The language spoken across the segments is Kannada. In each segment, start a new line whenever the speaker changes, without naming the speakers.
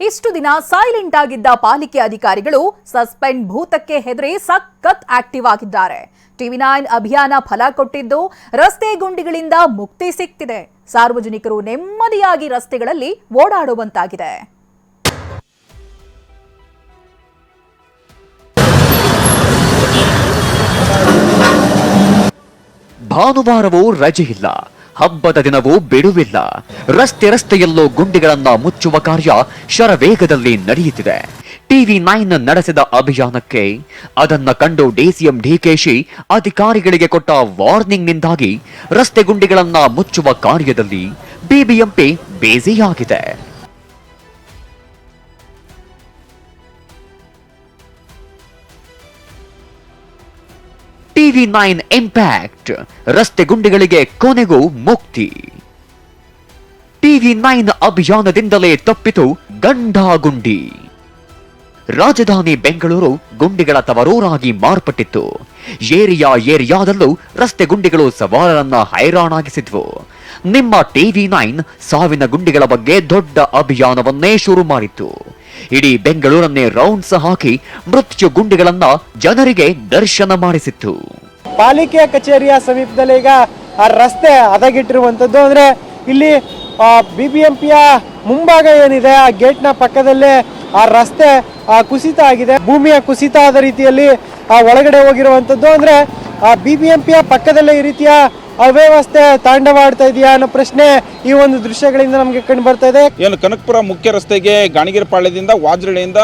ಇಷ್ಟು ದಿನ ಸೈಲೆಂಟ್ ಆಗಿದ್ದ ಪಾಲಿಕೆ ಅಧಿಕಾರಿಗಳು ಸಸ್ಪೆಂಡ್ ಭೂತಕ್ಕೆ ಹೆದರಿ ಸಖತ್ ಆಕ್ಟಿವ್ ಆಗಿದ್ದಾರೆ. ಟಿವಿ ನೈನ್ ಅಭಿಯಾನ ಫಲ ಕೊಟ್ಟಿದ್ದು ರಸ್ತೆ ಗುಂಡಿಗಳಿಂದ ಮುಕ್ತಿ ಸಿಕ್ತಿದೆ. ಸಾರ್ವಜನಿಕರು ನೆಮ್ಮದಿಯಾಗಿ ರಸ್ತೆಗಳಲ್ಲಿ ಓಡಾಡುವಂತಾಗಿದೆ.
ಭಾನುವಾರವೂ ರಜೆ ಇಲ್ಲ. ಹಬ್ಬದ ದಿನವೂ ಬಿಡುವಿಲ್ಲ. ರಸ್ತೆ ರಸ್ತೆಯಲ್ಲೂ ಗುಂಡಿಗಳನ್ನ ಮುಚ್ಚುವ ಕಾರ್ಯ ಶರವೇಗದಲ್ಲಿ ನಡೆಯುತ್ತಿದೆ. ಟಿವಿ ನೈನ್ ನಡೆಸಿದ ಅಭಿಯಾನಕ್ಕೆ ಅದನ್ನ ಕಂಡು ಡಿಸಿಎಂ ಡಿಕೆಶಿ ಅಧಿಕಾರಿಗಳಿಗೆ ಕೊಟ್ಟ ವಾರ್ನಿಂಗ್ನಿಂದಾಗಿ ರಸ್ತೆ ಗುಂಡಿಗಳನ್ನ ಮುಚ್ಚುವ ಕಾರ್ಯದಲ್ಲಿ ಬಿಬಿಎಂಪಿ ಬ್ಯುಸಿಯಾಗಿದೆ. ಟಿವಿ ನೈನ್ ಇಂಪ್ಯಾಕ್ಟ್ ರಸ್ತೆ ಗುಂಡಿಗಳಿಗೆ ಕೊನೆಗೂ ಮುಕ್ತಿ. ಟಿವಿ ನೈನ್ ಅಭಿಯಾನದಿಂದಲೇ ತಪ್ಪಿತು ಗಂಡಾಗುಂಡಿ ರಾಜಧಾನಿ ಬೆಂಗಳೂರು ಗುಂಡಿಗಳ ತವರೂರಾಗಿ ಮಾರ್ಪಟ್ಟಿತ್ತು. ಏರಿಯಾ ಏರಿಯಾದಲ್ಲೂ ರಸ್ತೆ ಗುಂಡಿಗಳು ಸವಾರರನ್ನ ಹೈರಾಣಾಗಿಸಿದ್ವು. ನಿಮ್ಮ ಟಿವಿ ನೈನ್ ಸಾವಿನ ಗುಂಡಿಗಳ ಬಗ್ಗೆ ದೊಡ್ಡ ಅಭಿಯಾನವನ್ನೇ ಶುರು ಮಾಡಿತ್ತು. ಇಡೀ ಬೆಂಗಳೂರನ್ನೇ ರೌಂಡ್ಸ್ ಹಾಕಿ ಮೃತ್ಯು ಗುಂಡಿಗಳನ್ನ ಜನರಿಗೆ ದರ್ಶನ ಮಾಡಿಸಿತ್ತು.
ಪಾಲಿಕೆ ಕಚೇರಿಯ ಸಮೀಪದಲ್ಲಿ ಈಗ ಆ ರಸ್ತೆ ಹದಗೆಟ್ಟಿರುವಂಥದ್ದು. ಅಂದ್ರೆ ಇಲ್ಲಿ ಬಿ ಬಿ ಮುಂಭಾಗ ಏನಿದೆ, ಆ ಗೇಟ್ನ ಪಕ್ಕದಲ್ಲೇ ಆ ರಸ್ತೆ ಕುಸಿತ ಆಗಿದೆ. ಭೂಮಿಯ ಕುಸಿತ ಆದ ರೀತಿಯಲ್ಲಿ, ಆ, ಒಳಗಡೆ ಹೋಗಿರುವಂಥದ್ದು. ಅಂದ್ರೆ, ಆ ಬಿ ಬಿ ಪಕ್ಕದಲ್ಲೇ ಈ ರೀತಿಯ ಅವ್ಯವಸ್ಥೆ ತಾಂಡವಾಡ್ತಾ ಇದೆಯಾ ಅನ್ನೋ ಪ್ರಶ್ನೆ ಈ ಒಂದು ದೃಶ್ಯಗಳಿಂದ ನಮಗೆ ಕಂಡು ಬರ್ತಾ ಇದೆ.
ಏನು, ಕನಕಪುರ ಮುಖ್ಯ ರಸ್ತೆಗೆ ಗಾಣಿಗೆರೆಪಾಳ್ಯದಿಂದ ವಾಜ್ರಳಿಯಿಂದ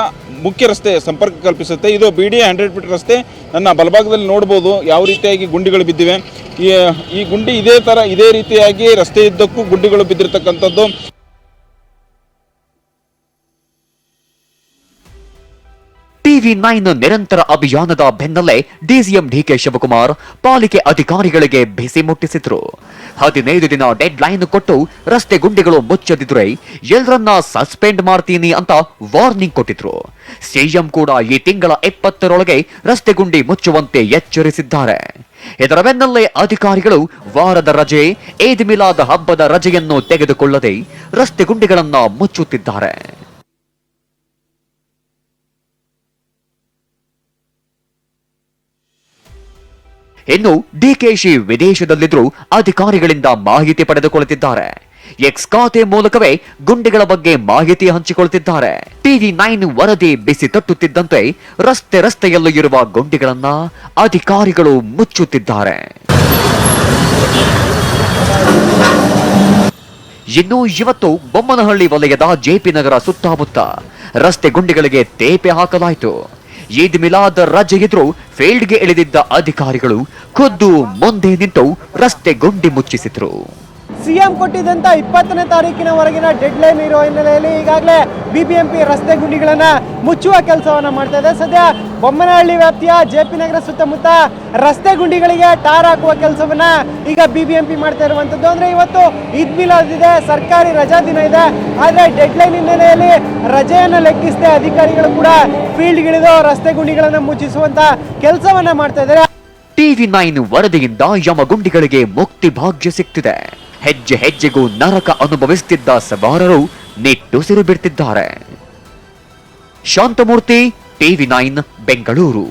ಮುಖ್ಯ ರಸ್ತೆ ಸಂಪರ್ಕ ಕಲ್ಪಿಸುತ್ತೆ. ಇದು ಬಿ ಡಿ ಹಂಡ್ರೆಡ್ ಫೀಟ್ ರಸ್ತೆ. ನನ್ನ ಬಲಭಾಗದಲ್ಲಿ ನೋಡ್ಬೋದು ಯಾವ ರೀತಿಯಾಗಿ ಗುಂಡಿಗಳು ಬಿದ್ದಿವೆ. ಈ ಈ ಗುಂಡಿ ಇದೇ ಥರ ಇದೇ ರೀತಿಯಾಗಿ ರಸ್ತೆ ಇದ್ದಕ್ಕೂ ಗುಂಡಿಗಳು ಬಿದ್ದಿರ್ತಕ್ಕಂಥದ್ದು.
ಟಿವಿ ನೈನ್ ನಿರಂತರ ಅಭಿಯಾನದ ಬೆನ್ನಲ್ಲೇ ಡಿಸಿಎಂ ಡಿಕೆ ಶಿವಕುಮಾರ್ ಪಾಲಿಕೆ ಅಧಿಕಾರಿಗಳಿಗೆ ಬಿಸಿ ಮುಟ್ಟಿಸಿದ್ರು. ಹದಿನೈದು ದಿನ ಡೆಡ್ ಲೈನ್ ಕೊಟ್ಟು ರಸ್ತೆ ಗುಂಡಿಗಳು ಮುಚ್ಚದಿದ್ರೆ ಎಲ್ಲರನ್ನ ಸಸ್ಪೆಂಡ್ ಮಾಡ್ತೀನಿ ಅಂತ ವಾರ್ನಿಂಗ್ ಕೊಟ್ಟಿದ್ರು. ಸಿಎಂ ಕೂಡ ಈ ತಿಂಗಳ ಇಪ್ಪತ್ತರೊಳಗೆ ರಸ್ತೆ ಗುಂಡಿ ಮುಚ್ಚುವಂತೆ ಎಚ್ಚರಿಸಿದ್ದಾರೆ. ಇದರ ಬೆನ್ನಲ್ಲೇ ಅಧಿಕಾರಿಗಳು ವಾರದ ರಜೆ ಏದ್ ಮಿಲಾದ ಹಬ್ಬದ ರಜೆಯನ್ನು ತೆಗೆದುಕೊಳ್ಳದೆ ರಸ್ತೆ ಗುಂಡಿಗಳನ್ನ ಮುಚ್ಚುತ್ತಿದ್ದಾರೆ. ಇನ್ನು ಡಿಕೆಶಿ ವಿದೇಶದಲ್ಲಿದ್ದರೂ ಅಧಿಕಾರಿಗಳಿಂದ ಮಾಹಿತಿ ಪಡೆದುಕೊಳ್ಳುತ್ತಿದ್ದಾರೆ. ಎಕ್ಸ್ ಖಾತೆ ಮೂಲಕವೇ ಗುಂಡಿಗಳ ಬಗ್ಗೆ ಮಾಹಿತಿ ಹಂಚಿಕೊಳ್ಳುತ್ತಿದ್ದಾರೆ. ಟಿವಿ ನೈನ್ ವರದಿ ಬಿಸಿ ತಟ್ಟುತ್ತಿದ್ದಂತೆ ರಸ್ತೆ ರಸ್ತೆಯಲ್ಲೂ ಇರುವ ಗುಂಡಿಗಳನ್ನ ಅಧಿಕಾರಿಗಳು ಮುಚ್ಚುತ್ತಿದ್ದಾರೆ. ಇನ್ನು ಇವತ್ತು ಬೊಮ್ಮನಹಳ್ಳಿ ವಲಯದ ಜೆಪಿ ನಗರ ಸುತ್ತಮುತ್ತ ರಸ್ತೆ ಗುಂಡಿಗಳಿಗೆ ತೇಪೆ ಹಾಕಲಾಯಿತು. ಈದ್ ಮಿಲಾದ್ ರಜೆ ಎದುರು ಫೀಲ್ಡ್ಗೆ ಇಳಿದಿದ್ದ ಅಧಿಕಾರಿಗಳು ಖುದ್ದು ಮುಂದೆ ನಿಂತು ರಸ್ತೆ ಗುಂಡಿ ಮುಚ್ಚಿಸಿದ್ರು.
ಸಿಎಂ ಕೊಟ್ಟಿದ್ದಂಥ ಇಪ್ಪತ್ತನೇ ತಾರೀಕಿನವರೆಗಿನ ಡೆಡ್ ಲೈನ್ ಇರೋ ಹಿನ್ನೆಲೆಯಲ್ಲಿ ಈಗಾಗಲೇ ಬಿ ಬಿ ಎಂ ಪಿ ರಸ್ತೆ ಗುಂಡಿಗಳನ್ನು ಮುಚ್ಚುವ ಕೆಲಸವನ್ನ ಮಾಡ್ತಾ ಇದೆ. ಸದ್ಯ ಬೊಮ್ಮನಹಳ್ಳಿ ವ್ಯಾಪ್ತಿಯ ಜೆ ಪಿ ನಗರ ಸುತ್ತಮುತ್ತ ರಸ್ತೆ ಗುಂಡಿಗಳಿಗೆ ಟಾರ್ ಹಾಕುವ ಕೆಲಸವನ್ನ ಈಗ ಬಿ ಬಿ ಎಂ ಪಿ ಮಾಡ್ತಾ ಇರುವಂತದ್ದು. ಅಂದ್ರೆ ಇವತ್ತು ಈದ್ ಸರ್ಕಾರಿ ರಜಾ ದಿನ ಇದೆ. ಆದ್ರೆ ಡೆಡ್ ಲೈನ್ ಹಿನ್ನೆಲೆಯಲ್ಲಿ ರಜೆಯನ್ನು ಲೆಕ್ಕಿಸದೆ ಅಧಿಕಾರಿಗಳು ಕೂಡ ಫೀಲ್ಡ್ಗಿಳಿದು ರಸ್ತೆ ಗುಂಡಿಗಳನ್ನು ಮುಚ್ಚಿಸುವಂತ ಕೆಲಸವನ್ನ ಮಾಡ್ತಾ ಇದ್ದಾರೆ.
ಟಿವಿ ನೈನ್ ವರದಿಯಿಂದ ಯಮಗುಂಡಿಗಳಿಗೆ ಮುಕ್ತಿ ಭಾಗ್ಯ ಸಿಕ್ತಿದೆ ಹೆಜ್ಜೆ ಹೆಜ್ಜೆಗೂ ನರಕ ಅನುಭವಿಸುತ್ತಿದ್ದ ಸವಾರರು ನಿಟ್ಟುಸಿರು ಬಿಡ್ತಿದ್ದಾರೆ ಶಾಂತಮೂರ್ತಿ ಟಿವಿ ನೈನ್ ಬೆಂಗಳೂರು.